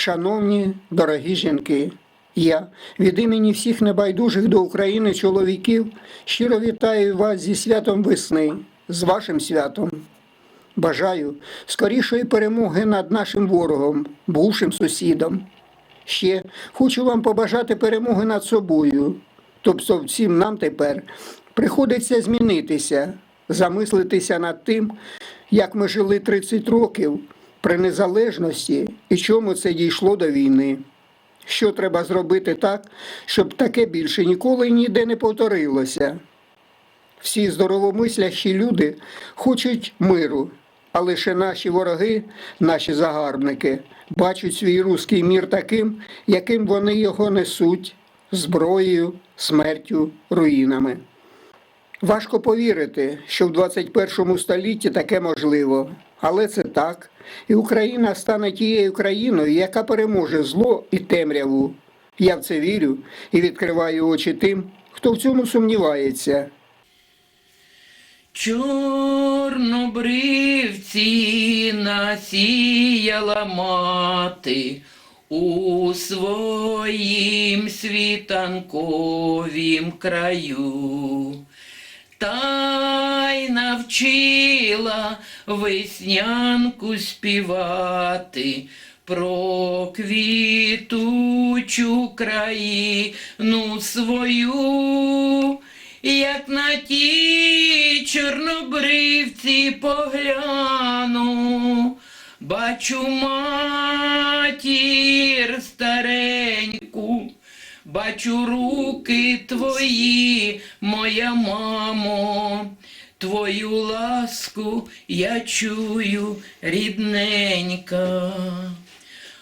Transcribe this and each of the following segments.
Шановні дорогі жінки, я від імені всіх небайдужих до України чоловіків щиро вітаю вас зі святом весни, з вашим святом. Бажаю скорішої перемоги над нашим ворогом, бувшим сусідом. Ще хочу вам побажати перемоги над собою. Тобто всім нам тепер приходиться змінитися, замислитися над тим, як ми жили 30 років при незалежності і чому це дійшло до війни. Що треба зробити так, щоб таке більше ніколи ніде не повторилося. Всі здоровомислящі люди хочуть миру, а лише наші вороги, наші загарбники, бачать свій руський мір таким, яким вони його несуть зброєю, смертю, руїнами. Важко повірити, що в 21 столітті таке можливо, але це так. І Україна стане тією країною, яка переможе зло і темряву. Я в це вірю і відкриваю очі тим, хто в цьому сумнівається. Чорнобривці насіяла мати у своїм світанковім краю. Та й навчила веснянку співати про квітучу країну свою. Як на ті чорнобривці погляну, бачу матір бачу руки твої, моя мамо, твою ласку я чую, рідненька.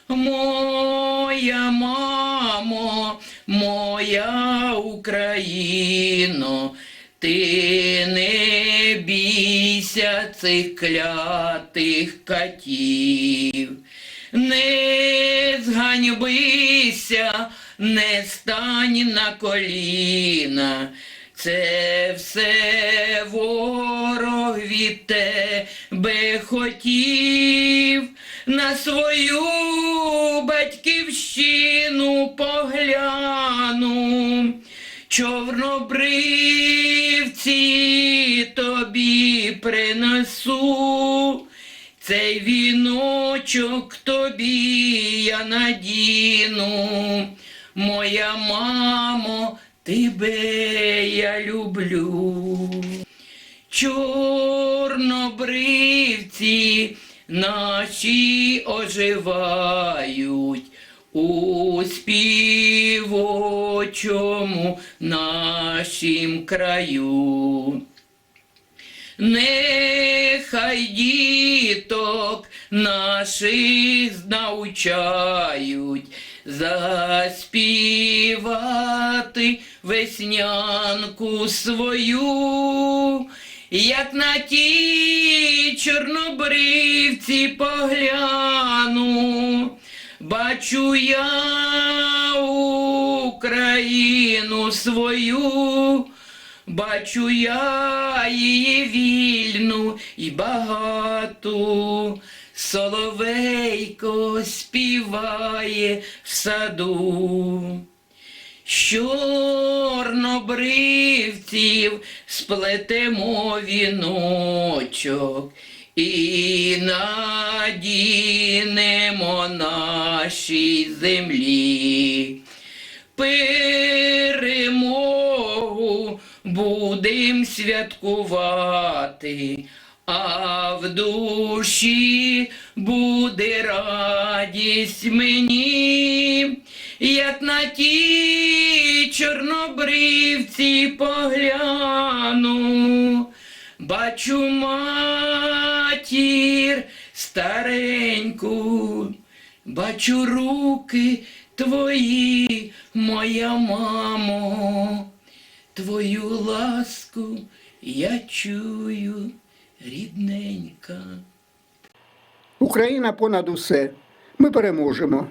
Моя мамо, моя Україно, ти не бійся цих клятих катів, не зганьбися, не стань на коліна. Це все ворог від тебе хотів на свою батьківщину погляну, чорнобривці тобі принесу, цей віночок тобі я надіну, моя мамо, тебе я люблю. Чорнобривці наші оживають у співочому нашім краю. Нехай діток наших навчають заспівати веснянку свою, як на ті чорнобривці погляну, бачу я Україну свою. Бачу я її вільну і багату, соловейко співає в саду. Чорнобривців сплетемо віночок і надінемо нашій землі перемогу будем святкувати, а в душі буде радість мені, як на ті чорнобривці погляну, бачу матір стареньку. Бачу руки твої, моя мамо, твою ласку я чую, рідненька. Україна понад усе. Ми переможемо.